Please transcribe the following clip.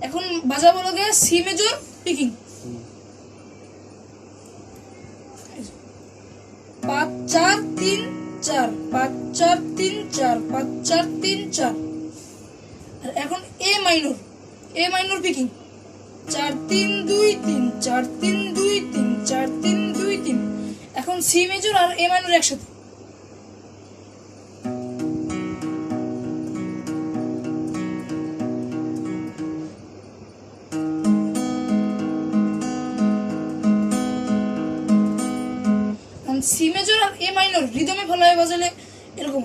এখন বাজাবো লগে সি মেজর পিকিং পাঁচ, চার, তিন, চার, পাঁচ, চার, তিন, চার, পাঁচ, চার, তিন, চার। আর এখন A minor A minor picking চার, তিন, দুই, তিন, চার, তিন, দুই, তিন, চার, তিন, দুই, তিন। এখন সি মেজর আর এ মাইনর একসাথে। সি মেজর আর এ মাইনর রিদমে ভালোভাবে বাজালে এরকম।